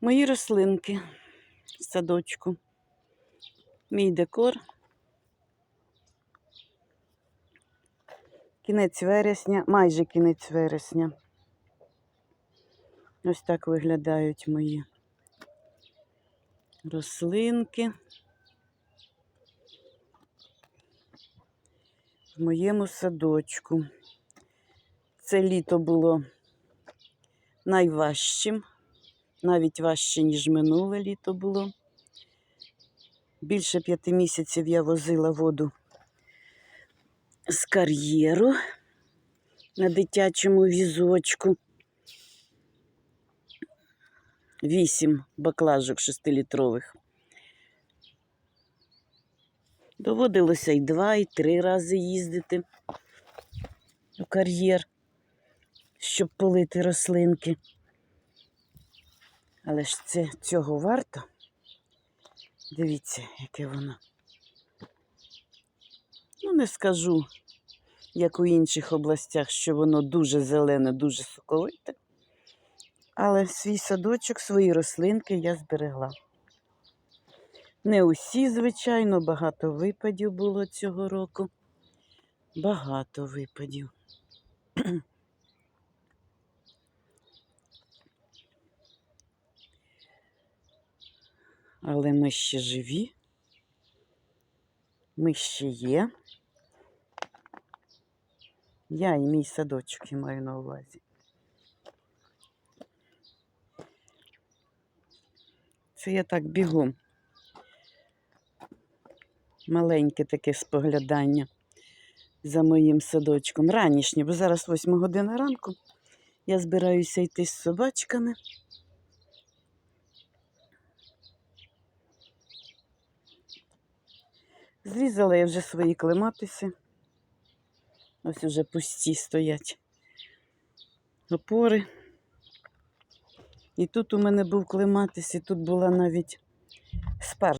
Мої рослинки в садочку. Мій декор. Кінець вересня, майже кінець вересня. Ось так виглядають мої рослинки. В моєму садочку. Це літо було найважчим, навіть важче, ніж минуле літо було. Більше п'яти місяців я возила воду з кар'єру на дитячому візочку. Вісім баклажок шестилітрових. Доводилося і два, і три рази їздити у кар'єр, щоб полити рослинки. Але ж це цього варто. Дивіться, яке воно. Ну, не скажу, як у інших областях, що воно дуже зелене, дуже соковите. Але свій садочок, свої рослинки я зберегла. Не усі, звичайно, багато випадів було цього року. Багато випадів. Але ми ще живі. Ми ще є. Я і мій садочок я маю на увазі. Це я так бігом. Маленьке таке споглядання за моїм садочком. Ранішнє, бо зараз 8 година ранку. Я збираюся йти з собачками. Зрізала я вже свої клематиси. Ось вже пусті стоять опори. І тут у мене був клематис, і тут була навіть спар.